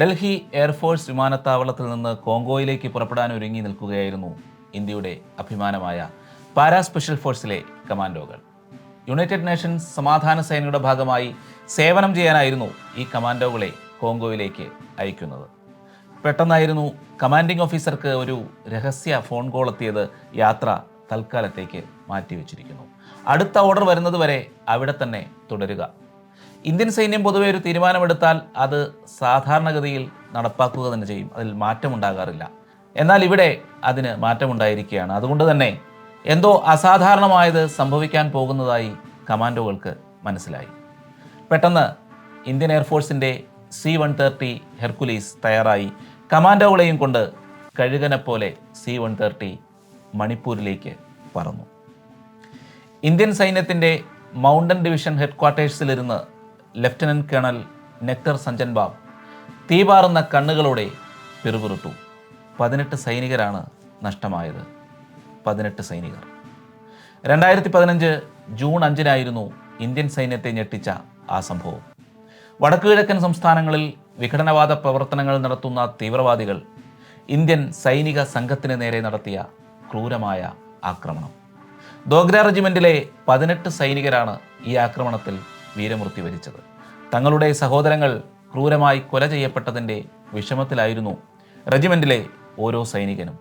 Delhi air force വിമാനത്താവളത്തിൽ നിന്ന് കോങ്കോയിലേക്ക് പുറപ്പെടാൻ ഒരുങ്ങി നിൽക്കുകയായിരുന്നു ഇന്ത്യയുടെ അഭിമാനമായ പാരാ സ്പെഷ്യൽ ഫോഴ്സിലെ കമാൻഡോകൾ. യുണൈറ്റഡ് നേഷൻസ് സമാധാന സേനയുടെ ഭാഗമായി സേവനം ചെയ്യാനായിരുന്നു ഈ കമാൻഡോകളെ കോങ്കോയിലേക്ക് അയക്കുന്നത്. പെട്ടെന്നായിരുന്നു കമാൻഡിംഗ് ഓഫീസർക്ക് ഒരു രഹസ്യ ഫോൺ കോൾ എത്തിയത് യാത്ര തൽക്കാലത്തേക്ക് മാറ്റിവെച്ചിരിക്കുന്നു. അടുത്ത ഓർഡർ വരുന്നത് വരെ അവിടെ തന്നെ തുടരുക. ഇന്ത്യൻ സൈന്യം പൊതുവെ ഒരു തീരുമാനമെടുത്താൽ അത് സാധാരണഗതിയിൽ നടപ്പാക്കുക തന്നെ ചെയ്യും. അതിൽ മാറ്റമുണ്ടാകാറില്ല. എന്നാൽ ഇവിടെ അതിന് മാറ്റമുണ്ടായിരിക്കുകയാണ്. അതുകൊണ്ട് തന്നെ എന്തോ അസാധാരണമായത് സംഭവിക്കാൻ പോകുന്നതായി കമാൻഡോകൾക്ക് മനസ്സിലായി. പെട്ടെന്ന് ഇന്ത്യൻ എയർഫോഴ്സിന്റെ സി വൺ തേർട്ടി ഹെർക്കുലീസ് തയ്യാറായി. കമാൻഡോകളെയും കൊണ്ട് കഴുകനെ പോലെ സി വൺ തേർട്ടി മണിപ്പൂരിലേക്ക് പറന്നു. ഇന്ത്യൻ സൈന്യത്തിന്റെ മൗണ്ടൻ ഡിവിഷൻ ഹെഡ്ക്വാർട്ടേഴ്സിലിരുന്ന് lieutenant colonel Nectar Sanjenbam തീപാറുന്ന കണ്ണുകളോടെ പിറുപിറുത്തു പതിനെട്ട് സൈനികരാണ് നഷ്ടമായത്. പതിനെട്ട് സൈനികർ. രണ്ടായിരത്തി പതിനഞ്ച് ജൂൺ അഞ്ചിനായിരുന്നു ഇന്ത്യൻ സൈന്യത്തെ ഞെട്ടിച്ച ആ സംഭവം. വടക്കുകിഴക്കൻ സംസ്ഥാനങ്ങളിൽ വിഘടനവാദ പ്രവർത്തനങ്ങൾ നടത്തുന്ന തീവ്രവാദികൾ ഇന്ത്യൻ സൈനിക സംഘത്തിന് നേരെ നടത്തിയ ക്രൂരമായ ആക്രമണം. ദോഗ്ര റെജിമെന്റിലെ പതിനെട്ട് സൈനികരാണ് ഈ ആക്രമണത്തിൽ വീരമൃത്യു വരിച്ചത്. തങ്ങളുടെ സഹോദരങ്ങൾ ക്രൂരമായി കൊല ചെയ്യപ്പെട്ടതിന്റെ വിഷമത്തിലായിരുന്നു റെജിമെന്റിലെ ഓരോ സൈനികനും.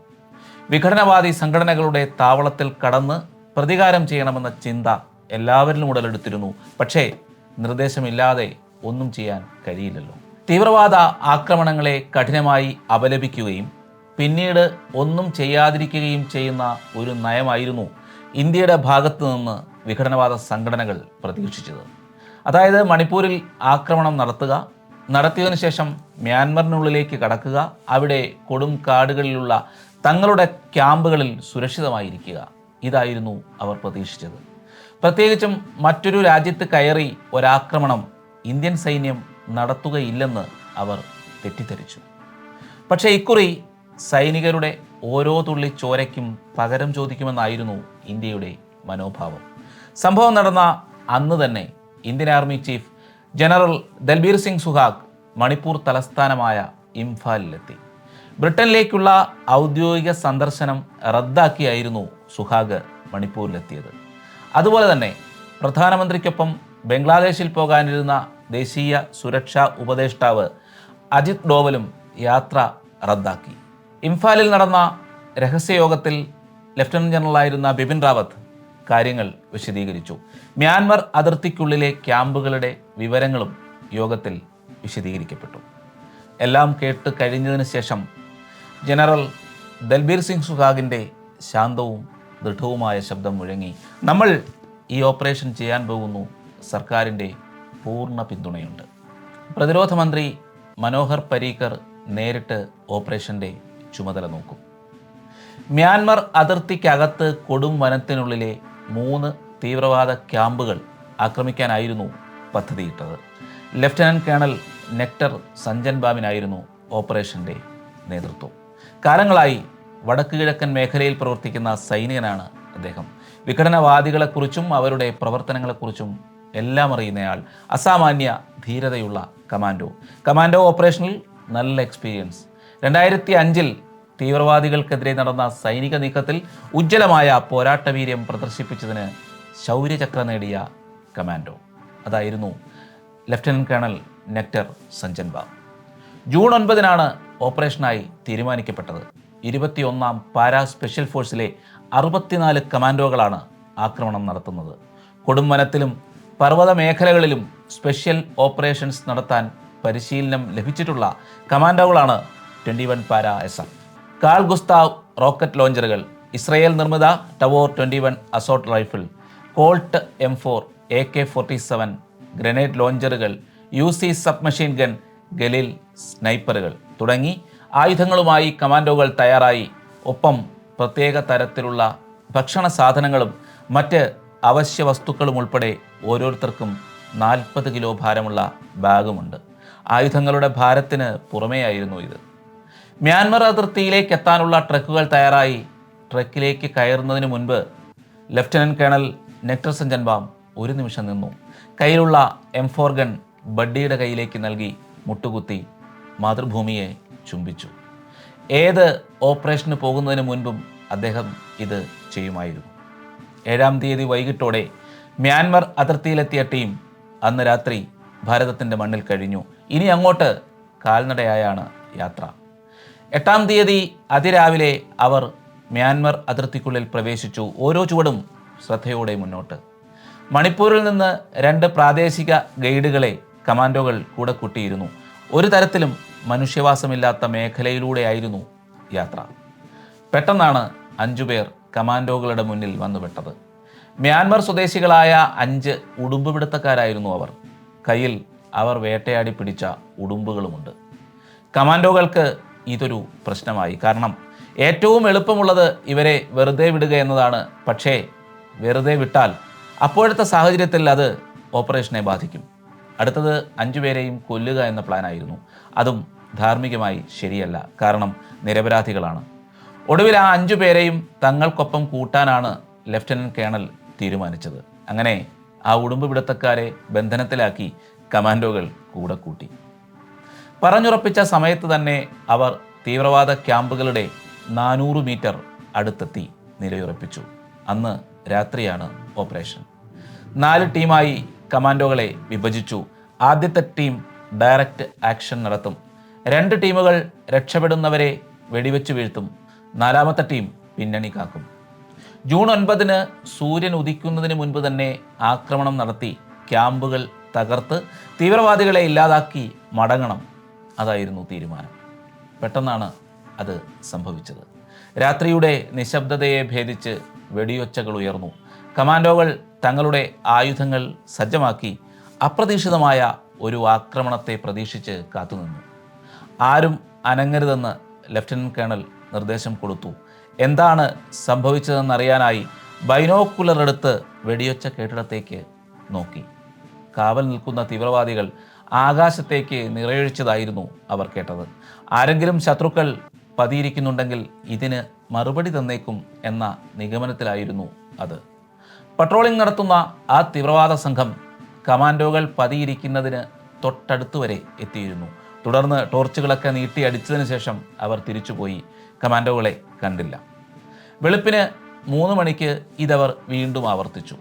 വിഘടനവാദി സംഘടനകളുടെ താവളത്തിൽ കടന്ന് പ്രതികാരം ചെയ്യണമെന്ന ചിന്ത എല്ലാവരിലും ഉടലെടുത്തിരുന്നു. പക്ഷേ നിർദ്ദേശമില്ലാതെ ഒന്നും ചെയ്യാൻ കഴിയില്ലല്ലോ. തീവ്രവാദ ആക്രമണങ്ങളെ കഠിനമായി അപലപിക്കുകയും പിന്നീട് ഒന്നും ചെയ്യാതിരിക്കുകയും ചെയ്യുന്ന ഒരു നയമായിരുന്നു ഇന്ത്യയുടെ ഭാഗത്തു നിന്ന് വിഘടനവാദ സംഘടനകൾ പ്രതീക്ഷിച്ചത്. അതായത് മണിപ്പൂരിൽ ആക്രമണം നടത്തുക നടത്തിയതിനു ശേഷം മ്യാൻമറിനുള്ളിലേക്ക് കടക്കുക അവിടെ കൊടും കാടുകളിലുള്ള തങ്ങളുടെ ക്യാമ്പുകളിൽ സുരക്ഷിതമായിരിക്കുക. ഇതായിരുന്നു അവർ പ്രതീക്ഷിച്ചത്. പ്രത്യേകിച്ചും മറ്റൊരു രാജ്യത്ത് കയറി ഒരാക്രമണം ഇന്ത്യൻ സൈന്യം നടത്തുകയില്ലെന്ന് അവർ തെറ്റിദ്ധരിച്ചു. പക്ഷേ ഇക്കുറി സൈനികരുടെ ഓരോ തുള്ളി ചോരയ്ക്കും പകരം ചോദിക്കുമെന്നായിരുന്നു ഇന്ത്യയുടെ മനോഭാവം. സംഭവം നടന്ന അന്ന് തന്നെ Indian army chief general Dalbir Singh Suhag Manipur തലസ്ഥാനമായ ഇംഫാലിലെത്തി. ബ്രിട്ടനിലേക്കുള്ള ഔദ്യോഗിക സന്ദർശനം റദ്ദാക്കിയായിരുന്നു സുഹാഗ് മണിപ്പൂരിലെത്തിയത്. അതുപോലെ തന്നെ പ്രധാനമന്ത്രിക്കൊപ്പം ബംഗ്ലാദേശിൽ പോകാനിരുന്ന ദേശീയ സുരക്ഷാ ഉപദേഷ്ടാവ് അജിത് ഡോവലും യാത്ര റദ്ദാക്കി. ഇംഫാലിൽ നടന്ന രഹസ്യയോഗത്തിൽ ലഫ്റ്റനന്റ് ജനറലായിരുന്ന ബിപിൻ റാവത്ത് കാര്യങ്ങൾ വിശദീകരിച്ചു. മ്യാൻമർ അതിർത്തിക്കുള്ളിലെ ക്യാമ്പുകളുടെ വിവരങ്ങളും യോഗത്തിൽ വിശദീകരിക്കപ്പെട്ടു. എല്ലാം കേട്ട് കഴിഞ്ഞതിന് ശേഷം ജനറൽ ദൽബീർ സിംഗ് സുഹാഗിന്റെ ശാന്തവും ദൃഢവുമായ ശബ്ദം മുഴങ്ങി നമ്മൾ ഈ ഓപ്പറേഷൻ ചെയ്യാൻ പോകുന്നു. സർക്കാരിന്റെ പൂർണ പിന്തുണയുണ്ട്. പ്രതിരോധ മന്ത്രി മനോഹർ പരീക്കർ നേരിട്ട് ഓപ്പറേഷന്റെ ചുമതല നോക്കും. മ്യാൻമർ അതിർത്തിക്കകത്ത് കൊടും വനത്തിനുള്ളിലെ മൂന്ന് തീവ്രവാദ ക്യാമ്പുകൾ ആക്രമിക്കാനായിരുന്നു പദ്ധതിയിട്ടത്. ലഫ്റ്റനന്റ് കേണൽ നെക്ടർ സഞ്ജൻ ബാമിനായിരുന്നു ഓപ്പറേഷന്റെ നേതൃത്വം. കാലങ്ങളായി വടക്ക് കിഴക്കൻ മേഖലയിൽ പ്രവർത്തിക്കുന്ന സൈനികനാണ് അദ്ദേഹം. വിഘടനവാദികളെക്കുറിച്ചും അവരുടെ പ്രവർത്തനങ്ങളെക്കുറിച്ചും എല്ലാം അറിയുന്നയാൾ അസാമാന്യ ധീരതയുള്ള കമാൻഡോ. കമാൻഡോ ഓപ്പറേഷനിൽ നല്ല എക്സ്പീരിയൻസ് രണ്ടായിരത്തി അഞ്ചിൽ തീവ്രവാദികൾക്കെതിരെ നടന്ന സൈനിക നീക്കത്തിൽ ഉജ്ജ്വലമായ പോരാട്ടവീര്യം പ്രദർശിപ്പിച്ചതിന് ശൗര്യചക്ര നേടിയ കമാൻഡോ. അതായിരുന്നു lieutenant colonel Nectar Sanjenbam June ഒൻപതിനാണ് ഓപ്പറേഷനായി തീരുമാനിക്കപ്പെട്ടത്. ഇരുപത്തിയൊന്നാം പാരാ സ്പെഷ്യൽ ഫോഴ്സിലെ അറുപത്തിനാല് കമാൻഡോകളാണ് ആക്രമണം നടത്തുന്നത്. കൊടുംവനത്തിലും പർവത മേഖലകളിലും സ്പെഷ്യൽ ഓപ്പറേഷൻസ് നടത്താൻ പരിശീലനം ലഭിച്ചിട്ടുള്ള കമാൻഡോകളാണ് twenty one para S F Carl Gustav rocket ലോഞ്ചറുകൾ Israel നിർമ്മിത Tavor twenty one assault rifle Colt M four A K forty seven grenade ലോഞ്ചറുകൾ U C submachine gun Galil സ്നൈപ്പറുകൾ തുടങ്ങി ആയുധങ്ങളുമായി കമാൻഡോകൾ തയ്യാറായി. ഒപ്പം പ്രത്യേക തരത്തിലുള്ള ഭക്ഷണ സാധനങ്ങളും മറ്റ് അവശ്യ വസ്തുക്കളും ഉൾപ്പെടെ ഓരോരുത്തർക്കും നാൽപ്പത് കിലോ ഭാരമുള്ള ബാഗുമുണ്ട്. ആയുധങ്ങളുടെ ഭാരത്തിന് പുറമേയായിരുന്നു ഇത്. മ്യാൻമർ അതിർത്തിയിലേക്ക് എത്താനുള്ള ട്രക്കുകൾ തയ്യാറായി. ട്രക്കിലേക്ക് കയറുന്നതിന് മുൻപ് ലഫ്റ്റനന്റ് കേണൽ നെക്ടർ സഞ്ജൻബാം ഒരു നിമിഷം നിന്നു. കയ്യിലുള്ള എം ഫോർ ഗൺ ബഡ്ഡിയുടെ കയ്യിലേക്ക് നൽകി മുട്ടുകുത്തി മാതൃഭൂമിയെ ചുംബിച്ചു. ഏത് ഓപ്പറേഷന് പോകുന്നതിന് മുൻപും അദ്ദേഹം ഇത് ചെയ്യുമായിരുന്നു. ഏഴാം തീയതി വൈകിട്ടോടെ മ്യാൻമർ അതിർത്തിയിലെത്തിയ ടീം അന്ന് രാത്രി ഭാരതത്തിന്റെ മണ്ണിൽ കഴിഞ്ഞു. ഇനി അങ്ങോട്ട് കാൽനടയായാണ് യാത്ര. എട്ടാം തീയതി അതിരാവിലെ അവർ മ്യാൻമർ അതിർത്തിക്കുള്ളിൽ പ്രവേശിച്ചു. ഓരോ ചുവടും ശ്രദ്ധയോടെ മുന്നോട്ട്. മണിപ്പൂരിൽ നിന്ന് രണ്ട് പ്രാദേശിക ഗൈഡുകളെ കമാൻഡോകൾ കൂടെ കൂട്ടിയിരുന്നു. ഒരു തരത്തിലും മനുഷ്യവാസമില്ലാത്ത മേഖലയിലൂടെയായിരുന്നു യാത്ര. പെട്ടെന്നാണ് അഞ്ചുപേർ കമാൻഡോകളുടെ മുന്നിൽ വന്നുപെട്ടത്. മ്യാൻമർ സ്വദേശികളായ അഞ്ച് ഉടുമ്പുപിടുത്തക്കാരായിരുന്നു അവർ. കയ്യിൽ അവർ വേട്ടയാടി പിടിച്ച ഉടുമ്പുകളുമുണ്ട്. കമാൻഡോകൾക്ക് ഇതൊരു പ്രശ്നമായി. കാരണം ഏറ്റവും എളുപ്പമുള്ളത് ഇവരെ വെറുതെ വിടുക എന്നതാണ്. പക്ഷേ വെറുതെ വിട്ടാൽ അപ്പോഴത്തെ സാഹചര്യത്തിൽ അത് ഓപ്പറേഷനെ ബാധിക്കും. അടുത്തത് അഞ്ചുപേരെയും കൊല്ലുക എന്ന പ്ലാനായിരുന്നു. അതും ധാർമ്മികമായി ശരിയല്ല. കാരണം നിരപരാധികളാണ്. ഒടുവിൽ ആ അഞ്ചു പേരെയും തങ്ങൾക്കൊപ്പം കൂട്ടാനാണ് ലഫ്റ്റനന്റ് കേണൽ തീരുമാനിച്ചത്. അങ്ങനെ ആ ഉടുമ്പ് പിടുത്തക്കാരെ ബന്ധനത്തിലാക്കി കമാൻഡോകൾ കൂടെ കൂട്ടി. പറഞ്ഞുറപ്പിച്ച സമയത്ത് തന്നെ അവർ തീവ്രവാദ ക്യാമ്പുകളുടെ നാനൂറ് മീറ്റർ അടുത്തെത്തി നിലയുറപ്പിച്ചു. അന്ന് രാത്രിയാണ് ഓപ്പറേഷൻ. നാല് ടീമായി കമാൻഡോകളെ വിഭജിച്ചു. ആദ്യത്തെ ടീം ഡയറക്റ്റ് ആക്ഷൻ നടത്തും. രണ്ട് ടീമുകൾ രക്ഷപ്പെടുന്നവരെ വെടിവെച്ചു വീഴ്ത്തും. നാലാമത്തെ ടീം പിന്നണി കാക്കും. ജൂൺ ഒൻപതിന് സൂര്യൻ ഉദിക്കുന്നതിന് മുൻപ് തന്നെ ആക്രമണം നടത്തി ക്യാമ്പുകൾ തകർത്ത് തീവ്രവാദികളെ ഇല്ലാതാക്കി മടങ്ങണം. അതായിരുന്നു തീരുമാനം. പെട്ടെന്നാണ് അത് സംഭവിച്ചത്. രാത്രിയുടെ നിശബ്ദതയെ ഭേദിച്ച് വെടിയൊച്ചകൾ ഉയർന്നു. കമാൻഡോകൾ തങ്ങളുടെ ആയുധങ്ങൾ സജ്ജമാക്കി അപ്രതീക്ഷിതമായ ഒരു ആക്രമണത്തെ പ്രതീക്ഷിച്ച് കാത്തുനിന്നു. ആരും അനങ്ങരുതെന്ന് ലഫ്റ്റനന്റ് കേണൽ നിർദ്ദേശം കൊടുത്തു. എന്താണ് സംഭവിച്ചതെന്നറിയാനായി ബൈനോക്കുലർ എടുത്ത് വെടിയൊച്ച കേട്ടിടത്തേക്ക് നോക്കി. കാവൽ നിൽക്കുന്ന തീവ്രവാദികൾ ആകാശത്തേക്ക് നിറയൊഴിച്ചതായിരുന്നു അവർ കേട്ടത്. ആരെങ്കിലും ശത്രുക്കൾ പതിയിരിക്കുന്നുണ്ടെങ്കിൽ ഇതിന് മറുപടി തന്നേക്കും എന്ന നിഗമനത്തിലായിരുന്നു അത്. പട്രോളിംഗ് നടത്തുന്ന ആ തീവ്രവാദ സംഘം കമാൻഡോകൾ പതിയിരിക്കുന്നതിന് തൊട്ടടുത്ത് വരെ എത്തിയിരുന്നു. തുടർന്ന് ടോർച്ചുകളൊക്കെ നീട്ടി അടിച്ചതിന് ശേഷം അവർ തിരിച്ചുപോയി. കമാൻഡോകളെ കണ്ടില്ല. വെളുപ്പിന് മൂന്ന് മണിക്ക് ഇതവർ വീണ്ടും ആവർത്തിച്ചു.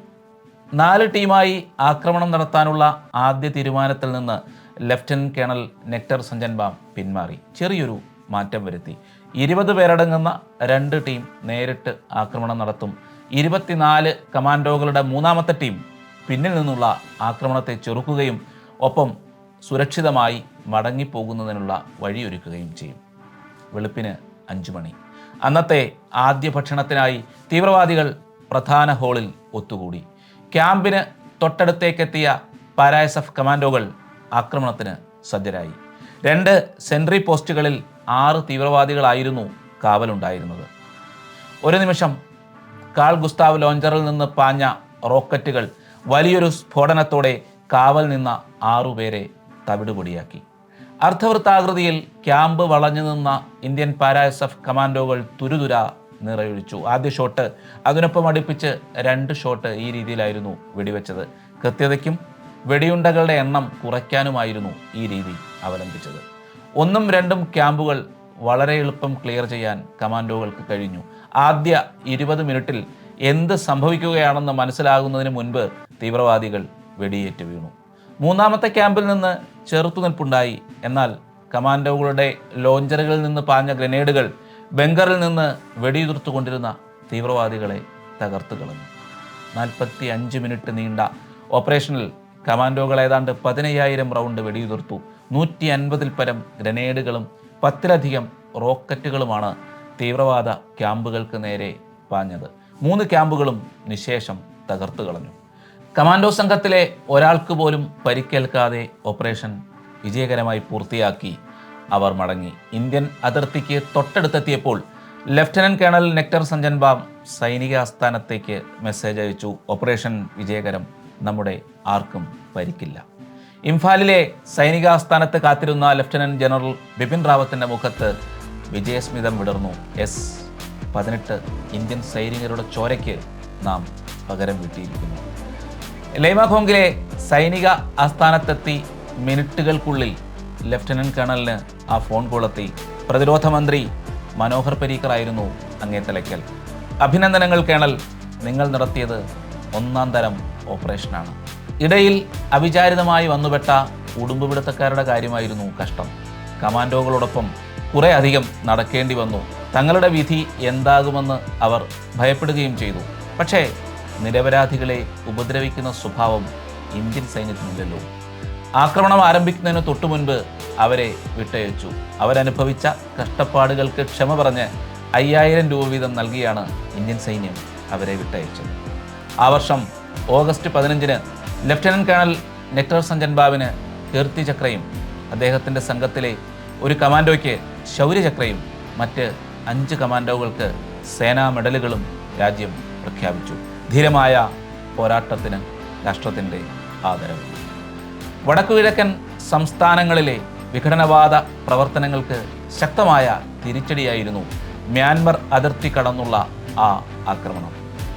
നാല് ടീമായി ആക്രമണം നടത്താനുള്ള ആദ്യ തീരുമാനത്തിൽ നിന്ന് ലഫ്റ്റനന്റ് കേണൽ നെക്ടർ സഞ്ജൻബാം പിന്മാറി. ചെറിയൊരു മാറ്റം വരുത്തി. ഇരുപത് പേരടങ്ങുന്ന രണ്ട് ടീം നേരിട്ട് ആക്രമണം നടത്തും. ഇരുപത്തിനാല് കമാൻഡോകളുടെ മൂന്നാമത്തെ ടീം പിന്നിൽ നിന്നുള്ള ആക്രമണത്തെ ചെറുക്കുകയും ഒപ്പം സുരക്ഷിതമായി മടങ്ങിപ്പോകുന്നതിനുള്ള വഴിയൊരുക്കുകയും ചെയ്യും. വെളുപ്പിന് അഞ്ചു മണി. അന്നത്തെ ആദ്യ ഭക്ഷണത്തിനായി തീവ്രവാദികൾ പ്രധാന ഹാളിൽ ഒത്തുകൂടി. ക്യാമ്പിന് തൊട്ടടുത്തേക്കെത്തിയ പാരായസഫ് കമാൻഡോകൾ ആക്രമണത്തിന് സജ്ജരായി. രണ്ട് സെൻട്രി പോസ്റ്റുകളിൽ ആറ് തീവ്രവാദികളായിരുന്നു കാവലുണ്ടായിരുന്നത്. ഒരു നിമിഷം കാൾ ഗുസ്താവ് ലോഞ്ചറിൽ നിന്ന് പാഞ്ഞ റോക്കറ്റുകൾ വലിയൊരു സ്ഫോടനത്തോടെ കാവൽ നിന്ന ആറുപേരെ തവിടുപൊടിയാക്കി. അർദ്ധവൃത്താകൃതിയിൽ ക്യാമ്പ് വളഞ്ഞു നിന്ന ഇന്ത്യൻ പാരാഎസ്എഫ് കമാൻഡോകൾ തുരുതുര നിറയൊഴിച്ചു. ആദ്യ ഷോട്ട് അതിനൊപ്പം അടുപ്പിച്ച് രണ്ട് ഷോട്ട് ഈ രീതിയിലായിരുന്നു വെടിവെച്ചത്. കൃത്യതയ്ക്കും വെടിയുണ്ടകളുടെ എണ്ണം കുറയ്ക്കാനുമായിരുന്നു ഈ രീതി അവലംബിച്ചത്. ഒന്നും രണ്ടും ക്യാമ്പുകൾ വളരെ എളുപ്പം ക്ലിയർ ചെയ്യാൻ കമാൻഡോകൾക്ക് കഴിഞ്ഞു. ആദ്യ ഇരുപത് മിനിറ്റിൽ എന്ത് സംഭവിക്കുകയാണെന്ന് മനസ്സിലാകുന്നതിന് മുൻപ് തീവ്രവാദികൾ വെടിയേറ്റ് വീണു. മൂന്നാമത്തെ ക്യാമ്പിൽ നിന്ന് ചെറുത്തുനിൽപ്പുണ്ടായി. എന്നാൽ കമാൻഡോകളുടെ ലോഞ്ചറുകളിൽ നിന്ന് പാഞ്ഞ ഗ്രനേഡുകൾ ബങ്കറിൽ നിന്ന് വെടിയുതിർത്തുകൊണ്ടിരുന്ന തീവ്രവാദികളെ തകർത്ത് കളഞ്ഞു. നാൽപ്പത്തി അഞ്ച് മിനിറ്റ് നീണ്ട ഓപ്പറേഷനിൽ കമാൻഡോകൾ ഏതാണ്ട് പതിനയ്യായിരം റൗണ്ട് വെടിയുതിർത്തു. നൂറ്റി അൻപതിൽ പരം ഗ്രനേഡുകളും പത്തിലധികം റോക്കറ്റുകളുമാണ് തീവ്രവാദ ക്യാമ്പുകൾക്ക് നേരെ പാഞ്ഞത്. മൂന്ന് ക്യാമ്പുകളും നിശേഷം തകർത്തു കളഞ്ഞു. കമാൻഡോ സംഘത്തിലെ ഒരാൾക്ക് പോലും പരിക്കേൽക്കാതെ ഓപ്പറേഷൻ വിജയകരമായി പൂർത്തിയാക്കി. അവർ മടങ്ങി. ഇന്ത്യൻ അതിർത്തിക്ക് തൊട്ടടുത്തെത്തിയപ്പോൾ lieutenant colonel Nectar Sanjenbam സൈനിക ആസ്ഥാനത്തേക്ക് മെസ്സേജ് അയച്ചു. ഓപ്പറേഷൻ വിജയകരം നമ്മുടെ ആർക്കും പരിക്കില്ല. ഇംഫാലിലെ സൈനിക ആസ്ഥാനത്ത് കാത്തിരുന്ന ലഫ്റ്റനന്റ് ജനറൽ ബിപിൻ റാവത്തിന്റെ മുഖത്ത് വിജയസ്മിതം വിടർന്നു. എസ് പതിനെട്ട് ഇന്ത്യൻ സൈനികരുടെ ചോരയ്ക്ക് നാം പകരം വീട്ടിയിരിക്കുന്നു. ലൈമാഖോങ്കിലെ സൈനിക ആസ്ഥാനത്തെത്തി മിനിറ്റുകൾക്കുള്ളിൽ ലഫ്റ്റനന്റ് കേണലിന് ആ ഫോൺ കോളെത്തി പ്രതിരോധ മന്ത്രി മനോഹർ പരീക്കർ ആയിരുന്നു അങ്ങേ തലയ്ക്കൽ അഭിനന്ദനങ്ങൾ കേണൽ. നിങ്ങൾ നടത്തിയത് ഒന്നാം തരം ഓപ്പറേഷനാണ്. ഇടയിൽ അവിചാരിതമായി വന്നുപെട്ട ഉടുമ്പുപിടുത്തക്കാരുടെ കാര്യമായിരുന്നു കഷ്ടം. കമാൻഡോകളോടൊപ്പം കുറേ അധികം നടക്കേണ്ടി വന്നു. തങ്ങളുടെ വിധി എന്താകുമെന്ന് അവർ ഭയപ്പെടുകയും ചെയ്തു. പക്ഷേ നിരപരാധികളെ ഉപദ്രവിക്കുന്ന സ്വഭാവം ഇന്ത്യൻ സൈന്യത്തിനില്ലല്ലോ. ആക്രമണം ആരംഭിക്കുന്നതിന് തൊട്ടു മുൻപ് അവരെ വിട്ടയച്ചു. അവരനുഭവിച്ച കഷ്ടപ്പാടുകൾക്ക് ക്ഷമ പറഞ്ഞ് അയ്യായിരം രൂപ വീതം നൽകിയാണ് ഇന്ത്യൻ സൈന്യം അവരെ വിട്ടയച്ചത്. ആ വർഷം ഓഗസ്റ്റ് പതിനഞ്ചിന് ലഫ്റ്റനന്റ് കേണൽ നെക്ടർ സഞ്ജൻ ബാബിന് കീർത്തി ചക്രയും അദ്ദേഹത്തിന്റെ സംഘത്തിലെ ഒരു കമാൻഡോയ്ക്ക് ശൗര്യചക്രയും മറ്റ് അഞ്ച് കമാൻഡോകൾക്ക് സേനാ മെഡലുകളും രാജ്യം പ്രഖ്യാപിച്ചു. ധീരമായ പോരാട്ടത്തിന് രാഷ്ട്രത്തിന്റെ ആദരവ്. വടക്കുകിഴക്കൻ സംസ്ഥാനങ്ങളിലെ വിഘടനവാദ പ്രവർത്തനങ്ങൾക്ക് ശക്തമായ തിരിച്ചടിയായിരുന്നു മ്യാൻമർ അതിർത്തി കടന്നുള്ള ആ ആക്രമണം.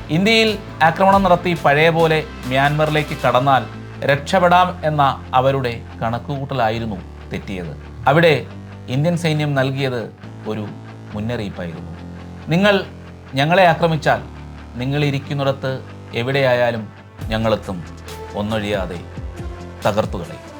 ഇന്ത്യയിൽ ആക്രമണം നടത്തി പഴയ പോലെ മ്യാൻമറിലേക്ക് കടന്നാൽ രക്ഷപ്പെടാം എന്ന അവരുടെ കണക്കുകൂട്ടലായിരുന്നു തെറ്റിയത്. അവിടെ ഇന്ത്യൻ സൈന്യം നൽകിയത് ഒരു മുന്നറിയിപ്പായിരുന്നു. നിങ്ങൾ ഞങ്ങളെ ആക്രമിച്ചാൽ നിങ്ങളിരിക്കുന്നിടത്ത് എവിടെയായാലും ഞങ്ങളെത്തും. ഒന്നൊഴിയാതെ തകർത്തുകളയും